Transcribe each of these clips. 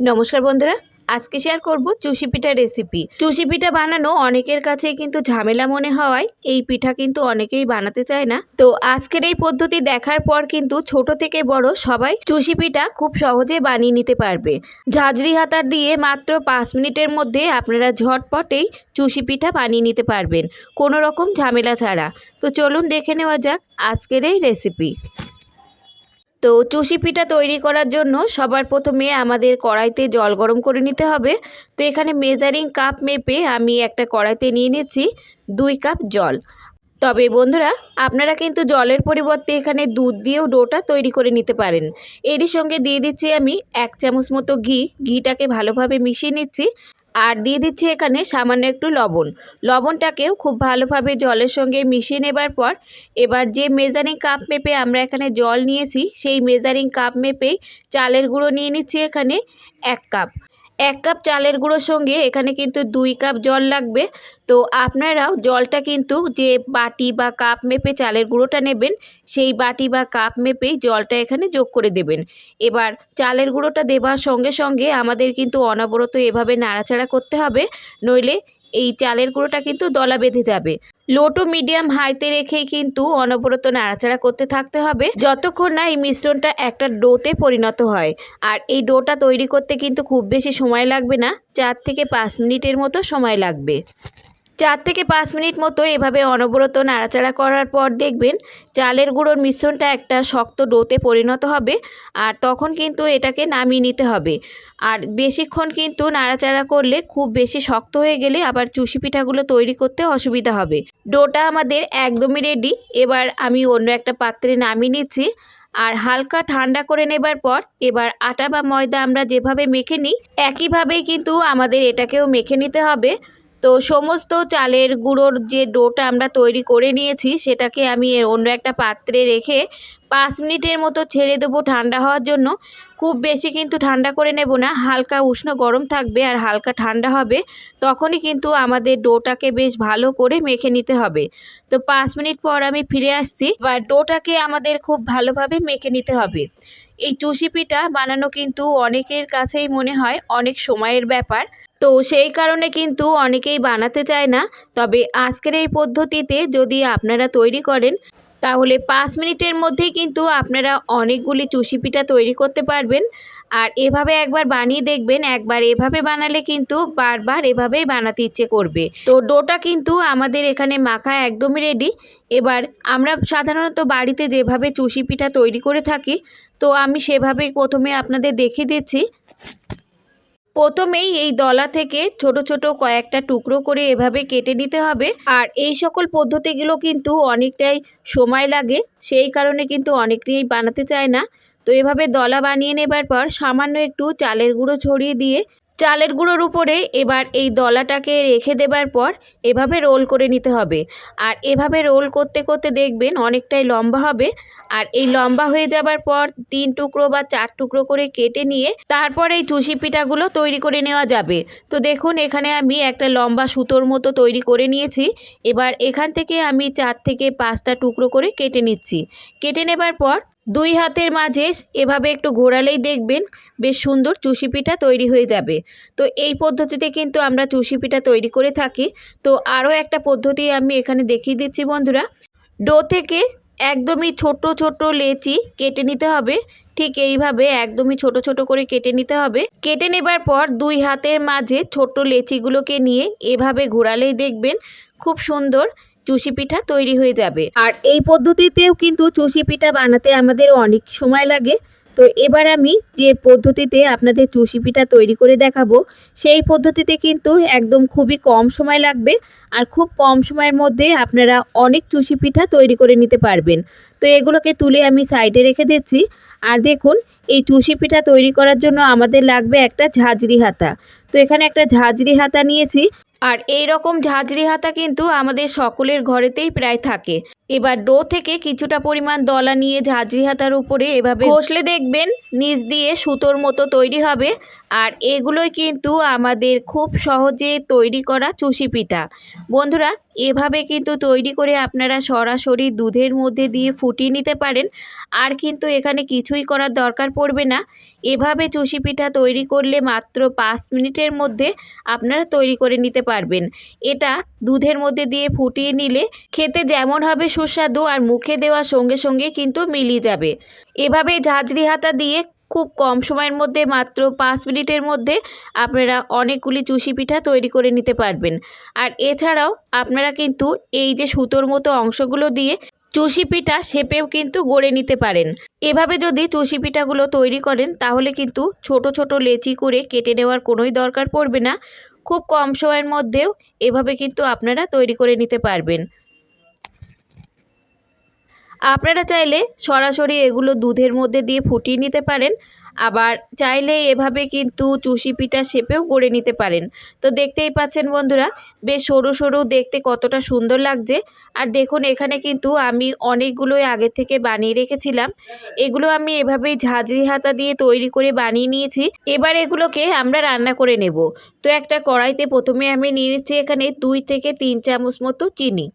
নমস্কার বন্ধুরা, আজকে শেয়ার করব চুষি পিঠা রেসিপি চুষি পিঠা বানানো অনেকের কাছেই কিন্তু ঝামেলা মনে হওয়ায় এই পিঠা কিন্তু অনেকেই বানাতে চায় না। তো আজকের এই পদ্ধতি দেখার পর কিন্তু ছোট থেকে বড় সবাই চুষি পিঠা খুব সহজে বানিয়ে নিতে পারবে। ঝাঁঝরি হাতার দিয়ে মাত্র পাঁচ মিনিটের মধ্যে আপনারা ঝটপটেই চুষি পিঠা বানিয়ে নিতে পারবেন, কোনো রকম ঝামেলা ছাড়া। তো চলুন দেখে নেওয়া যাক আজকের এই রেসিপি তো চুষি পিঠা তৈরি করার জন্য সবার প্রথমে আমাদের কড়াইতে জল গরম করে নিতে হবে। তো এখানে মেজারিং কাপ মেপে আমি একটা কড়াইতে নিয়ে নিচ্ছি দুই কাপ জল। তবে বন্ধুরা, আপনারা কিন্তু জলের পরিবর্তে এখানে দুধ দিয়েও ডোটা তৈরি করে নিতে পারেন। এরই সঙ্গে দিয়ে দিচ্ছি আমি এক চামচ মতো ঘি। ঘিটাকে ভালোভাবে মিশিয়ে নিচ্ছি। আর দিয়ে দিচ্ছি এখানে সামান্য একটু লবণ। লবণটাকেও খুব ভালোভাবে জলের সঙ্গে মিশিয়ে নেবার পর এবার যে মেজারিং কাপ মেপে আমরা এখানে জল নিয়েছি, সেই মেজারিং কাপ মেপে চালের গুঁড়ো নিয়ে নিচ্ছি এখানে এক কাপ এক কাপ চালের গুঁড়োর সঙ্গে এখানে কিন্তু দুই কাপ জল লাগবে। তো আপনারাও জলটা কিন্তু যে বাটি বা কাপ মেপে চালের গুঁড়োটা নেবেন, সেই বাটি বা কাপ মেপেই জলটা এখানে যোগ করে দেবেন। এবার চালের গুঁড়োটা দেবার সঙ্গে সঙ্গে আমাদের কিন্তু অনবরত এভাবে নাড়াচাড়া করতে হবে, নইলে এই চালের গুঁড়োটা কিন্তু দলা বেঁধে যাবে। লো টু মিডিয়াম হাইতে রেখেই কিন্তু অনবরত নাড়াচাড়া করতে থাকতে হবে। যতক্ষণ না এই মিশ্রণটা একটা ডোতে পরিণত হয়। আর এই ডোটা তৈরি করতে কিন্তু খুব বেশি সময় লাগবে না। চার থেকে পাঁচ মিনিটের মতো সময় লাগবে। চার থেকে পাঁচ মিনিট মতো এভাবে অনবরত নাড়াচাড়া করার পর দেখবেন চালের গুঁড়োর মিশ্রণটা একটা শক্ত ডোতে পরিণত হবে আর তখন কিন্তু এটাকে নামিয়ে নিতে হবে। আর বেশিক্ষণ কিন্তু নাড়াচাড়া করলে খুব বেশি শক্ত হয়ে গেলে আবার চুষি পিঠাগুলো তৈরি করতে অসুবিধা হবে। ডোটা আমাদের একদমই রেডি এবার আমি অন্য একটা পাত্রে নামিয়ে নিচ্ছি। আর হালকা ঠান্ডা করে নেবার পর এবার আটা বা ময়দা আমরা যেভাবে মেখে নিই, একইভাবেই কিন্তু আমাদের এটাকেও মেখে নিতে হবে। তো সমস্ত চালের গুঁড়োর যে ডোটা আমরা তৈরি করে নিয়েছি, সেটাকে আমি এর অন্য একটা পাত্রে রেখে পাঁচ মিনিটের মতো ছেড়ে দেবো ঠান্ডা হওয়ার জন্য। খুব বেশি কিন্তু ঠান্ডা করে নেব না, হালকা উষ্ণ গরম থাকবে আর হালকা ঠান্ডা হবে, তখনই কিন্তু আমাদের ডোটাকে বেশ ভালো করে মেখে নিতে হবে। তো পাঁচ মিনিট পর আমি ফিরে আসছি বা ডোটাকে আমাদের খুব ভালোভাবে মেখে নিতে হবে। এই চুষি পিঠা বানানো কিন্তু অনেকের কাছেই মনে হয় অনেক সময়ের ব্যাপার। তো সেই কারণে কিন্তু অনেকেই বানাতে চায় না। তবে আজকের এই পদ্ধতিতে যদি আপনারা তৈরি করেন, তাহলে পাঁচ মিনিটের মধ্যেই কিন্তু আপনারা অনেকগুলি চুষি পিঠা তৈরি করতে পারবেন। আর এভাবে একবার বানিয়ে দেখবেন, একবার এভাবে বানালে কিন্তু বারবার এভাবেই বানাতে ইচ্ছে করবে। তো ডোটা কিন্তু আমাদের এখানে মাখা একদমই রেডি এবার আমরা সাধারণত বাড়িতে যেভাবে চুষি পিঠা তৈরি করে থাকি, তো আমি সেভাবেই প্রথমে আপনাদের দেখিয়ে দিচ্ছি। প্রথমেই এই দলা থেকে ছোট ছোট কয়েকটা টুকরো করে এভাবে কেটে নিতে হবে। আর এই সকল পদ্ধতিগুলো কিন্তু অনেকটাই সময় লাগে, সেই কারণে কিন্তু অনেকেই বানাতে চায় না। তো এভাবে দলা বানিয়ে নেবার পর সামান্য একটু চালের গুঁড়ো ছড়িয়ে দিয়ে চালের গুঁড়োর উপরে এবার এই দলাটাকে রেখে দেবার পর এভাবে রোল করে নিতে হবে। আর এভাবে রোল করতে করতে দেখবেন অনেকটাই লম্বা হবে। আর এই লম্বা হয়ে যাবার পর তিন টুকরো বা চার টুকরো করে কেটে নিয়ে তারপর এই চুষি পিঠাগুলো তৈরি করে নেওয়া যাবে। তো দেখুন, এখানে আমি একটা লম্বা সুতোর মতো তৈরি করে নিয়েছি। এবার এখান থেকে আমি চার থেকে পাঁচটা টুকরো করে কেটে নিচ্ছি। কেটে নেবার পর দুই হাতের মাঝে এভাবে একটু ঘোরালেই দেখবেন বেশ সুন্দর চুষি পিঠা তৈরি হয়ে যাবে। তো এই পদ্ধতিতে কিন্তু আমরা চুষি পিঠা তৈরি করে থাকি। তো আরও একটা পদ্ধতি আমি এখানে দেখিয়ে দিচ্ছি বন্ধুরা। ডো থেকে একদমই ছোট ছোট লেচি কেটে নিতে হবে। ঠিক এইভাবে একদমই ছোট ছোট করে কেটে নিতে হবে। কেটে নেবার পর দুই হাতের মাঝে ছোট লেচিগুলোকে নিয়ে এভাবে ঘোরালেই দেখবেন খুব সুন্দর চুষি পিঠা তৈরি হয়ে যাবে। আর এই পদ্ধতিতেও কিন্তু চুষি পিঠা বানাতে আমাদের অনেক সময় লাগে। তো এবার আমি যে পদ্ধতিতে আপনাদের চুষি পিঠা তৈরি করে দেখাবো, সেই পদ্ধতিতে কিন্তু একদম খুবই কম সময় লাগবে আর খুব কম সময়ের মধ্যে আপনারা অনেক চুষি পিঠা তৈরি করে নিতে পারবেন। তো এগুলোকে তুলে আমি সাইডে রেখে দিচ্ছি। আর দেখুন, এই চুষি পিঠা তৈরি করার জন্য আমাদের লাগবে একটা ঝাঁঝরি হাতা। তো এখানে একটা ঝাঁঝরি হাতা নিয়েছি। আর এই রকম ঝাঁঝরি হাতা কিন্তু আমাদের সকলের ঘরেতেই প্রায় থাকে। এবার ডো থেকে কিছুটা পরিমাণ দলা নিয়ে ঝাঁঝরি হাতার উপরে এভাবে ঘষলে দেখবেন নিচ দিয়ে সুতোর মতো তৈরি হবে। আর এগুলোই কিন্তু আমাদের খুব সহজে তৈরি করা চুষি পিঠা। বন্ধুরা, এভাবে কিন্তু তৈরি করে আপনারা সরাসরি দুধের মধ্যে দিয়ে ফুটিয়ে নিতে পারেন। আর কিন্তু এখানে কিছুই করার দরকার পড়বে না। এভাবে চুষি পিঠা তৈরি করলে মাত্র পাঁচ মিনিটের মধ্যে আপনারা তৈরি করে নিতে পারবেন। এটা দুধের মধ্যে দিয়ে ফুটিয়ে নিলে খেতে যেমন হবে সুস্বাদু আর মুখে দেওয়ার সঙ্গে সঙ্গে কিন্তু মিলিয়ে যাবে। এভাবে ঝাঁঝরি হাতা দিয়ে খুব কম সময়ের মধ্যে, মাত্র পাঁচ মিনিটের মধ্যে আপনারা অনেকগুলি চুষি পিঠা তৈরি করে নিতে পারবেন। আর এছাড়াও আপনারা কিন্তু এই যে সুতোর মতো অংশগুলো দিয়ে চুষি পিঠা শেপেও কিন্তু গড়ে নিতে পারেন। এভাবে যদি চুষি পিঠাগুলো তৈরি করেন, তাহলে কিন্তু ছোট ছোট লেচি করে কেটে নেওয়ার কোনোই দরকার পড়বে না। খুব কম সময়ের মধ্যেও এভাবে কিন্তু আপনারা তৈরি করে নিতে পারবেন। আপনারা চাইলে সরাসরি এগুলো দুধের মধ্যে দিয়ে ফুটিয়ে নিতে পারেন। আবার চাইলে এভাবে কিন্তু চুষি পিঠা শেপেও গড়ে নিতে পারেন। তো দেখতেই পাচ্ছেন বন্ধুরা, বেশ সরু সরু দেখতে কতটা সুন্দর লাগছে। আর দেখুন, এখানে কিন্তু আমি অনেকগুলোই আগে থেকে বানিয়ে রেখেছিলাম। এগুলো আমি এভাবেই ঝাঁঝরি হাতা দিয়ে তৈরি করে বানিয়ে নিয়েছি। এবার এগুলোকে আমরা রান্না করে নেব। তো একটা কড়াইতে প্রথমে আমি নিয়ে নিচ্ছি এখানে দুই থেকে তিন চামচ মতো চিনি।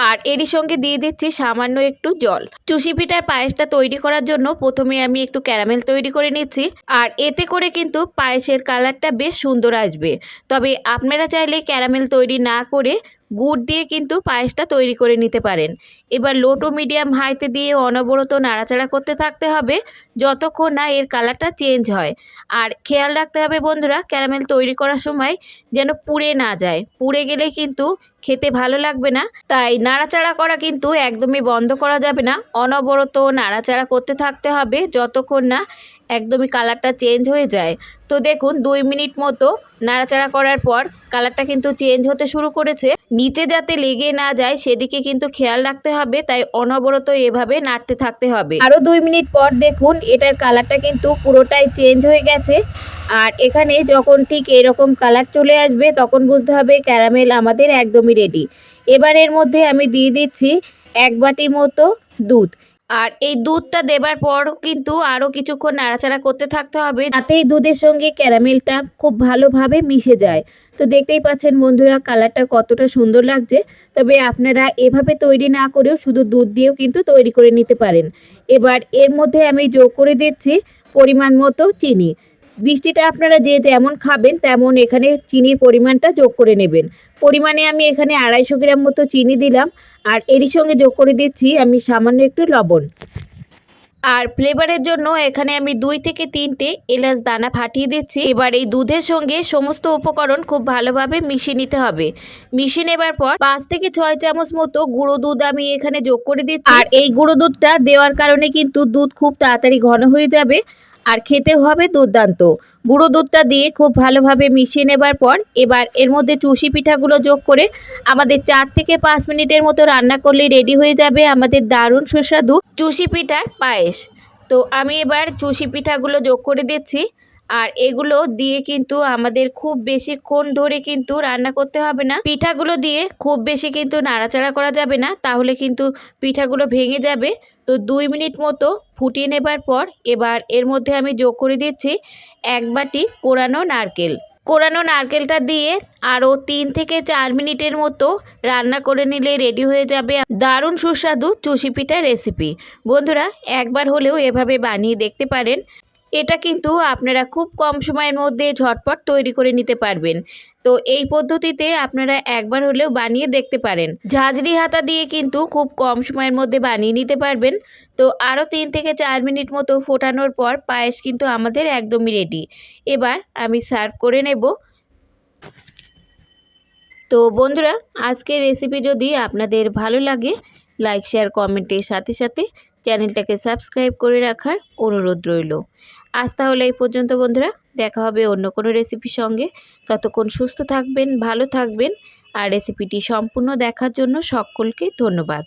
আর এরই সঙ্গে দিয়ে দিচ্ছি সামান্য একটু জল। চুষি পিঠার পায়েসটা তৈরি করার জন্য প্রথমে আমি একটু ক্যারামেল তৈরি করে নিচ্ছি। আর এতে করে কিন্তু পায়েসের কালারটা বেশ সুন্দর আসবে। তবে আপনারা চাইলে ক্যারামেল তৈরি না করে গুড় দিয়ে কিন্তু পায়েসটা তৈরি করে নিতে পারেন। এবার লো টু মিডিয়াম হাইতে দিয়ে অনবরত নাড়াচাড়া করতে থাকতে হবে যতক্ষণ না এর কালারটা চেঞ্জ হয়। আর খেয়াল রাখতে হবে বন্ধুরা ক্যারামেল তৈরি করার সময় যেন পুড়ে না যায়। পুড়ে গেলে কিন্তু খেতে ভালো লাগবে না। তাই নাড়াচাড়া করা কিন্তু একদমই বন্ধ করা যাবে না। অনবরত নাড়াচাড়া করতে থাকতে হবে যতক্ষণ না একদমই কালারটা চেঞ্জ হয়ে যায়। তো দেখুন, দুই মিনিট মতো নাড়াচাড়া করার পর কালারটা কিন্তু চেঞ্জ হতে শুরু করেছে। নিচে যাতে লেগে না যায়, সেদিকে কিন্তু খেয়াল রাখতে হবে, তাই অনবরত এভাবে নাড়তে থাকতে হবে। আরও দুই মিনিট পর দেখুন, এটার কালারটা কিন্তু পুরোটাই চেঞ্জ হয়ে গেছে। আর এখানে যখন ঠিক এরকম কালার চলে আসবে, তখন বুঝতে হবে ক্যারামেল আমাদের একদমই রেডি এবার এর মধ্যে আমি দিয়ে দিচ্ছি এক বাটি মতো দুধ। আর এই দুধটা দেবার পর কিন্তু আরও কিছুক্ষণ নাড়াচাড়া করতে থাকতে হবে। যাতে এই দুধের সঙ্গে ক্যারামেলটা খুব ভালোভাবে মিশে যায়। তো দেখতেই পাচ্ছেন বন্ধুরা, কালারটা কতটা সুন্দর লাগছে। তবে আপনারা এভাবে তৈরি না করেও শুধু দুধ দিয়েও কিন্তু তৈরি করে নিতে পারেন। এবার এর মধ্যে আমি যোগ করে দিচ্ছি পরিমাণ মতো চিনি। বৃষ্টিটা আপনারা যে যেমন খাবেন, তেমন এখানে চিনির পরিমাণটা যোগ করে নেবেন। পরিমাণে আমি এখানে আড়াইশো গ্রাম মতো চিনি দিলাম, আর এরই সঙ্গে যোগ করে দিচ্ছি আমি সামান্য একটু লবণ। আর ফ্লেভারের জন্য এখানে আমি দুই থেকে তিনটে এলাচ দানা ফাটিয়ে দিচ্ছি। এবার এই দুধের সঙ্গে সমস্ত উপকরণ খুব ভালোভাবে মিশিয়ে নিতে হবে। মিশিয়ে নেবার পর পাঁচ থেকে ছয় চামচ মতো গুঁড়ো দুধ আমি এখানে যোগ করে দিচ্ছি। আর এই গুঁড়ো দুধটা দেওয়ার কারণে কিন্তু দুধ খুব তাড়াতাড়ি ঘন হয়ে যাবে। আর খেতে হবে দুর্দান্ত। গুঁড়ো দুধটা দিয়ে খুব ভালোভাবে মিশিয়ে নেবার পর এবার এর মধ্যে চুষি পিঠাগুলো যোগ করে আমাদের চার থেকে পাঁচ মিনিটের মতো রান্না করলে রেডি হয়ে যাবে আমাদের দারুণ সুস্বাদু চুষি পিঠার পায়েস। তো আমি এবার চুষি পিঠাগুলো যোগ করে দিচ্ছি আর এগুলো দিয়ে কিন্তু আমাদের খুব বেশিক্ষণ ধরে কিন্তু রান্না করতে হবে না। পিঠাগুলো দিয়ে খুব বেশি কিন্তু নাড়াচাড়া করা যাবে না, তাহলে কিন্তু পিঠাগুলো ভেঙে যাবে। তো দুই মিনিট মতো ফুটিয়ে নেবার পর এবার এর মধ্যে আমি যোগ করে দিচ্ছি এক বাটি কোরানো নারকেল। কোরানো নারকেলটা দিয়ে আরও তিন থেকে চার মিনিটের মতো রান্না করে নিলে রেডি হয়ে যাবে দারুণ সুস্বাদু চুষি পিঠার রেসিপি। বন্ধুরা, একবার হলেও এভাবে বানিয়ে দেখতে পারেন। এটা কিন্তু আপনারা খুব কম সময়ের মধ্যে ঝটপট তৈরি করে নিতে পারবেন। তো এই পদ্ধতিতে আপনারা একবার হলেও বানিয়ে দেখতে পারেন। ঝাঁঝরি হাতা দিয়ে কিন্তু খুব কম সময়ের মধ্যে বানিয়ে নিতে পারবেন। তো আরও তিন থেকে চার মিনিট মতো ফোটানোর পর পায়েস কিন্তু আমাদের একদমই রেডি এবার আমি সার্ভ করে নেব। তো বন্ধুরা, আজকের রেসিপি যদি আপনাদের ভালো লাগে লাইক শেয়ার কমেন্টের সাথে সাথে চ্যানেলটাকে সাবস্ক্রাইব করে রাখার অনুরোধ রইল। আজ তাহলে এই পর্যন্ত বন্ধুরা। দেখা হবে অন্য কোনো রেসিপির সঙ্গে। ততক্ষণ সুস্থ থাকবেন, ভালো থাকবেন। আর রেসিপিটি সম্পূর্ণ দেখার জন্য সকলকে ধন্যবাদ।